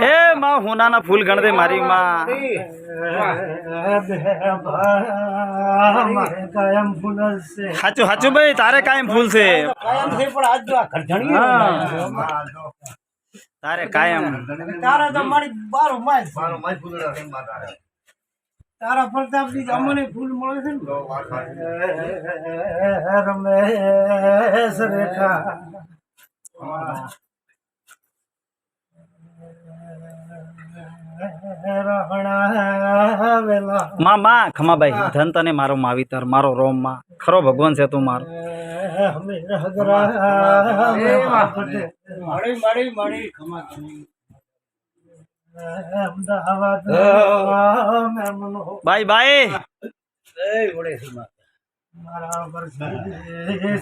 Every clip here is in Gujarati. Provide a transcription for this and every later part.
હે માં હોનાના ફૂલ ગણદે મારી માં. કાયમ ફૂલ છે સાચું સાચું ભાઈ તારે કાયમ ફૂલ છે. કાયમ છે પણ આજ જો આ ઘરધણી હા. તારે કાયમ. તારા તો મારી બારો તારા. પ્રતાપની અમને ફૂલ મળે છે ને. રમેશ રેખા. માં માં ખમાબાઈ ધન તને મારો માવીતર મારો રોમમાં ખરો ભગવાન છે તું મારો. બાય બાય મારા પર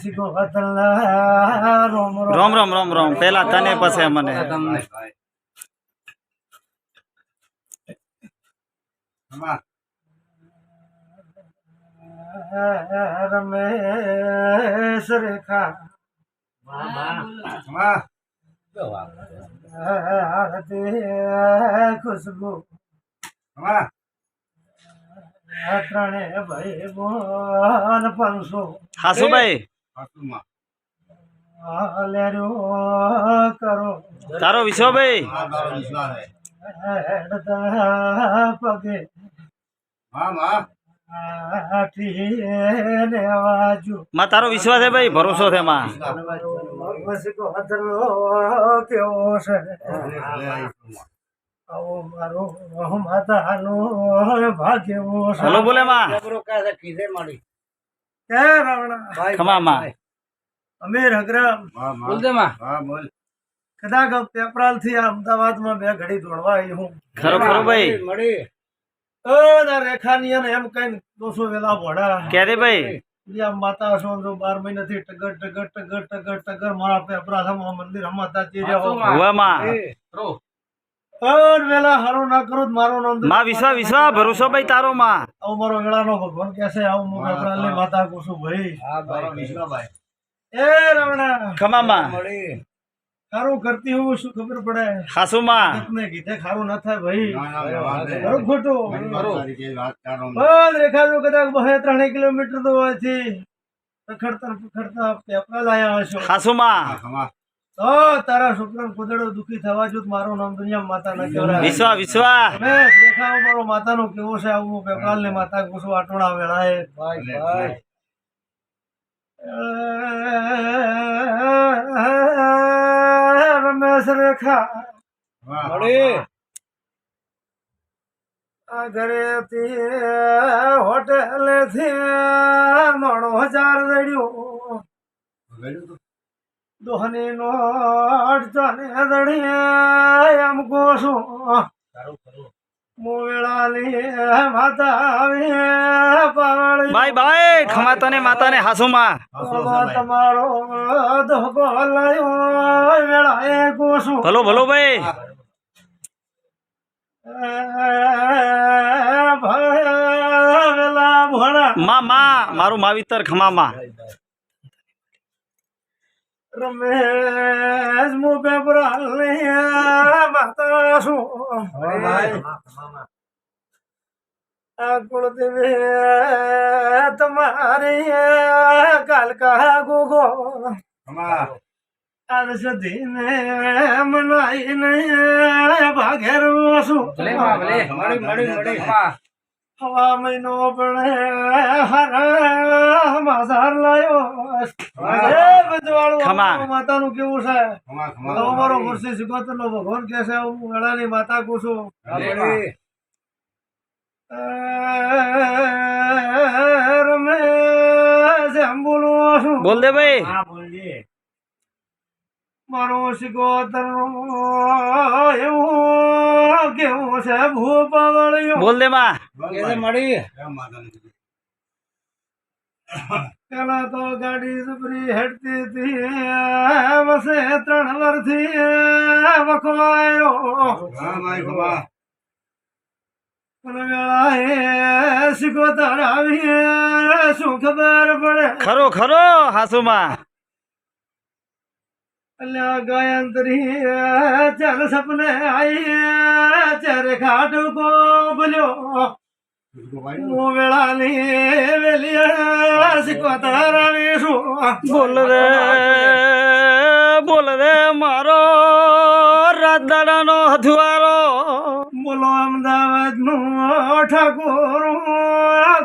શીખો હતલા રોમ રોમ. રોમ રોમ રોમ પેલા તને પછી મને. રમેશ રેખા આરતી ત્રણે ભાઈ બોન પાંચસો હાસુભાઈ લેર્યો કરો તારો વિશ્વભાઈ હેડતા પગે વાજુ માં તારો વિશ્વાસ છે ભાઈ? ભરોસો છે માં. કેવો છે? આવો મારો માતાનો ભાગ્યવો છે. હલો બોલે માં. કે રાવણા. ખમા માં. અમે રઘરામ કદાચ પેપરાલથી અમદાવાદમાં બે ઘડી દોડવા આવી હું. ખરો ખરો ભાઈ. ઓ ના રેખાની અને એમ કઈ દોસો વેલા ભોડા ક્યારે ભાઈ? યા માતા છો જો બાર મહિનાથી ટગર ટગર ટગર ટગર ટગર મારા પેપરા થમા મંદિર હમાતા ચી રહ્યો હુવા માં વેલા હારો ના કરો તો મારો નામ. માં વિશ્વા વિશ્વા ભરોસો ભાઈ તારો માં. આવું મારો વેળાનો ભગવાન કે છે આવું હું પેપરા લે માતા કુસુ ભાઈ. એ રમણા ખમા માં. ખારું કરતી હોઉં શું ખબર પડે? સાસુમાં કીધે ખારું ના થાય ભાઈ. ખરું ખોટું. બસ રેખા જો કદાચ બહે ત્રણે કિલોમીટર તો હોયથી પખડતા પખડતા પેપરા લાયા હશો. હાસુ માં તો તારા છોકરા કુદડો દુખી થવા જો મારું નામ દુનિયા માતા ના કહેવાય. વિશ્વા વિશ્વા. રમેશ રેખા મારો માતાનો કેવો છે? આવું પેપરાલ ને માતા કુસુ આટોણા વેળાએ. રમેશ રેખા આ ઘરેથી હોટેલેથી નોણો હજાર દડ્યો. દોહની નોટ ચાને દડી એમ કોશું મોવેળાની ભાઈ આવી ને માતા ને હાસુ માં તમારો ભલો ભલો ભાઈ. માં માં મારું માવિતર ખમા માં રમેશ મુ પેપરાલ માતા શું આ કુળદેવી તમારી કાલકા ગોગો. સુધીને મનાઈને ભાગેર શું હવા મહિનો પણ હર માસાર લાયો. માતાનું કેવું છે? તો અમારો મુર્શી સિકોતર નો ભગવાન કે છે હું વેળાની માતા બોલું છું. બોલ. દે ભાઈ. મારો સિકોતર એવું કેવું છે ભૂપાવળિયો? બોલ દે માં. પેલા તો ગાડી સુપરી હેડતી હતી વસે ત્રણ વર્ષથી વખવાયો. પણ વેળાએ સિકોતર આવી શું ખબર પડે? ખરો ખરો હાસુ માં અલ્યા ગાયંત્રી ચાર સપને આઈ ચારે ખાટ કો બોલ્યો બોલ રે બોલ રે મારો રાત દાડાનો હથવારો બોલો અમદાવાદનું ઠાકોર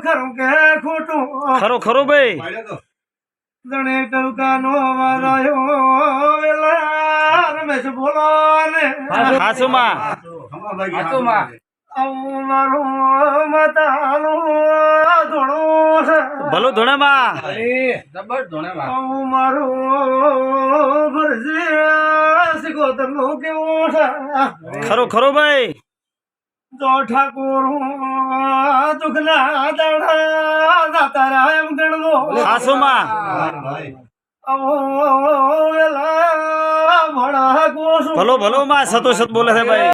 ખરું કે ખોટું ખરો ખરો ભાઈ જણે ટવકાનો અવાજ આવ્યો વેલા રમેશ બોલો ને હાસુમાં મારું મતાનું માં છે ભલું ધૂણેમાં. આવું મારું ફરજી સિકોતરનું કેવું છે ખરો ખરો ભાઈ. જો ઠાકોર દુખના દાડા દાતા એમ ગણવો. કોશું ભલો ભલો માં સતો સત બોલે છે ભાઈ.